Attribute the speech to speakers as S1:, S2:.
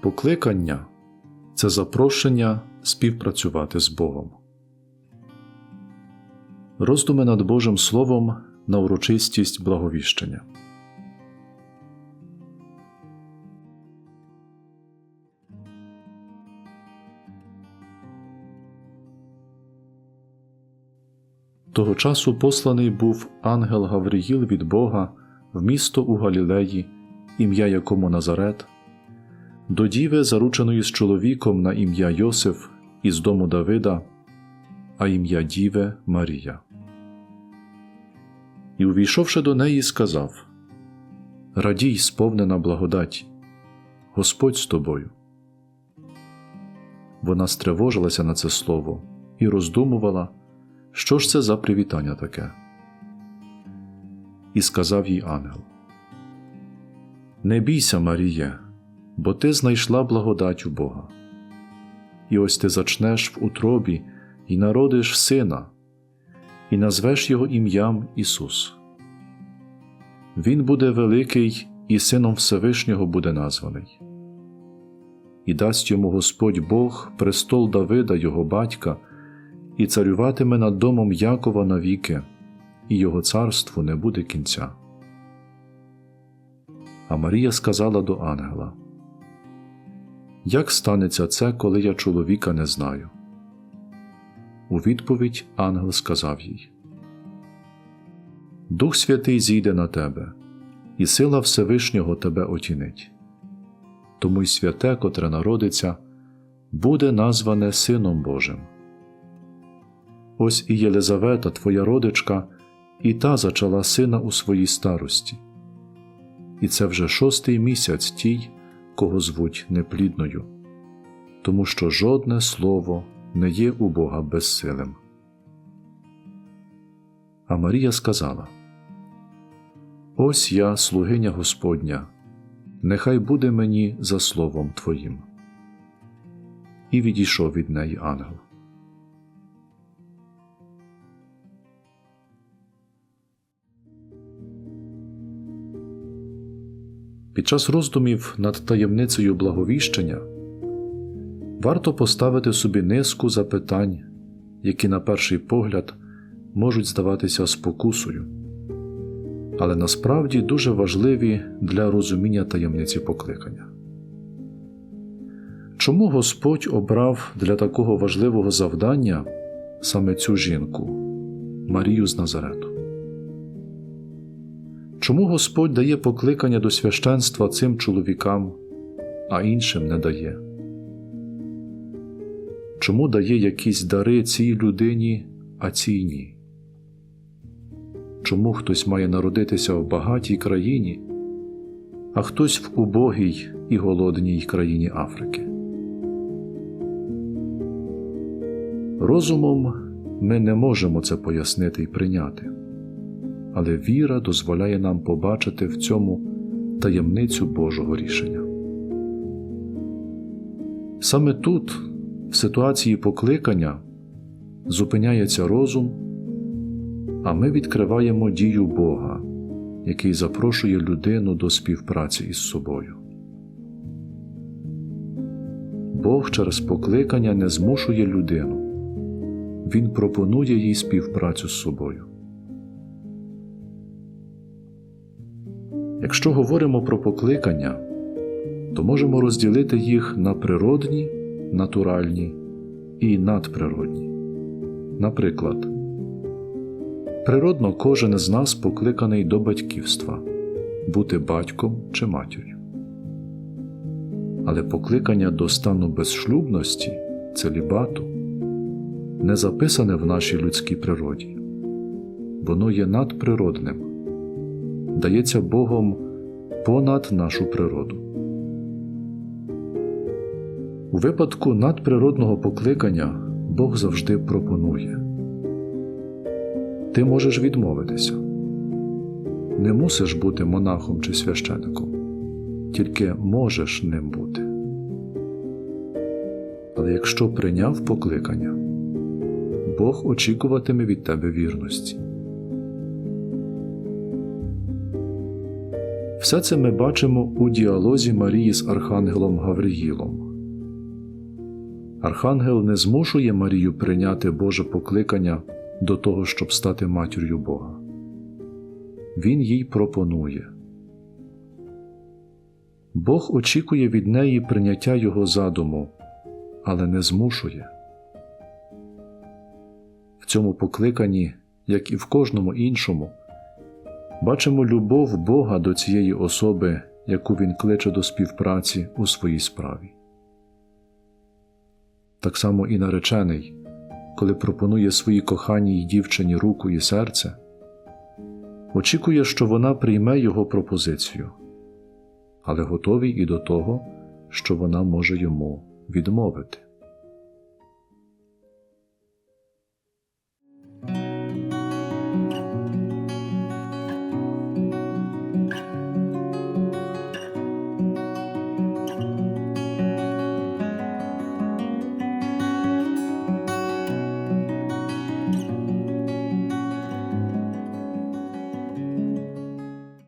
S1: Покликання це запрошення співпрацювати з Богом. Роздуми над Божим Словом на урочистість благовіщення. Того часу посланий був ангел Гавриїл від Бога в місто у Галілеї, ім'я якому Назарет, до діви, зарученої з чоловіком на ім'я Йосиф із дому Давида, а ім'я Діве Марія. І, увійшовши до неї, сказав Радій, сповнена благодать, Господь з тобою. Вона стривожилася на це слово і роздумувала, що ж це за привітання таке. І сказав їй ангел: Не бійся, Маріє, бо ти знайшла благодать у Бога. І ось ти зачнеш в утробі і народиш сина, і назвеш його ім'ям Ісус. Він буде великий і сином Всевишнього буде названий. І дасть йому Господь Бог престол Давида, його батька, і царюватиме над домом Якова навіки, і його царству не буде кінця. А Марія сказала до ангела: Як станеться це, коли я чоловіка не знаю? У відповідь ангел сказав їй: Дух Святий зійде на тебе, і сила Всевишнього тебе отінить. Тому й святе, котре народиться, буде назване Сином Божим. Ось і Єлизавета, твоя родичка, і та зачала сина у своїй старості. І це вже шостий місяць тій, кого звуть неплідною, тому що жодне слово не є у Бога безсилим. А Марія сказала: Ось я, слугиня Господня, нехай буде мені за словом Твоїм. І відійшов від неї ангел. Під час роздумів над таємницею благовіщення варто поставити собі низку запитань, які на перший погляд можуть здаватися спокусою, але насправді дуже важливі для розуміння таємниці покликання. Чому Господь обрав для такого важливого завдання саме цю жінку, Марію з Назарету? Чому Господь дає покликання до священства цим чоловікам, а іншим не дає? Чому дає якісь дари цій людині, а цій ні? Чому хтось має народитися в багатій країні, а хтось в убогій і голодній країні Африки? Розумом ми не можемо це пояснити і прийняти але віра дозволяє нам побачити в цьому таємницю Божого рішення. Саме тут, в ситуації покликання, зупиняється розум, а ми відкриваємо дію Бога, який запрошує людину до співпраці із собою. Бог через покликання не змушує людину, Він пропонує їй співпрацю з собою. Якщо говоримо про покликання, то можемо розділити їх на природні, натуральні і надприродні. Наприклад, природно кожен з нас покликаний до батьківства бути батьком чи матір'ю. Але покликання до стану безшлюбності, целібату, не записане в нашій людській природі, воно є надприродним дається Богом понад нашу природу. У випадку надприродного покликання Бог завжди пропонує Ти можеш відмовитися, не мусиш бути монахом чи священником, тільки можеш ним бути. Але якщо прийняв покликання, Бог очікуватиме від тебе вірності. Все це ми бачимо у діалозі Марії з Архангелом Гавриїлом. Архангел не змушує Марію прийняти Боже покликання до того, щоб стати матір'ю Бога. Він їй пропонує. Бог очікує від неї прийняття Його задуму, але не змушує. В цьому покликанні, як і в кожному іншому, бачимо любов Бога до цієї особи, яку Він кличе до співпраці у своїй справі. Так само і наречений, коли пропонує своїй коханій дівчині руку і серце, очікує, що вона прийме його пропозицію, але готовий і до того, що вона може йому відмовити.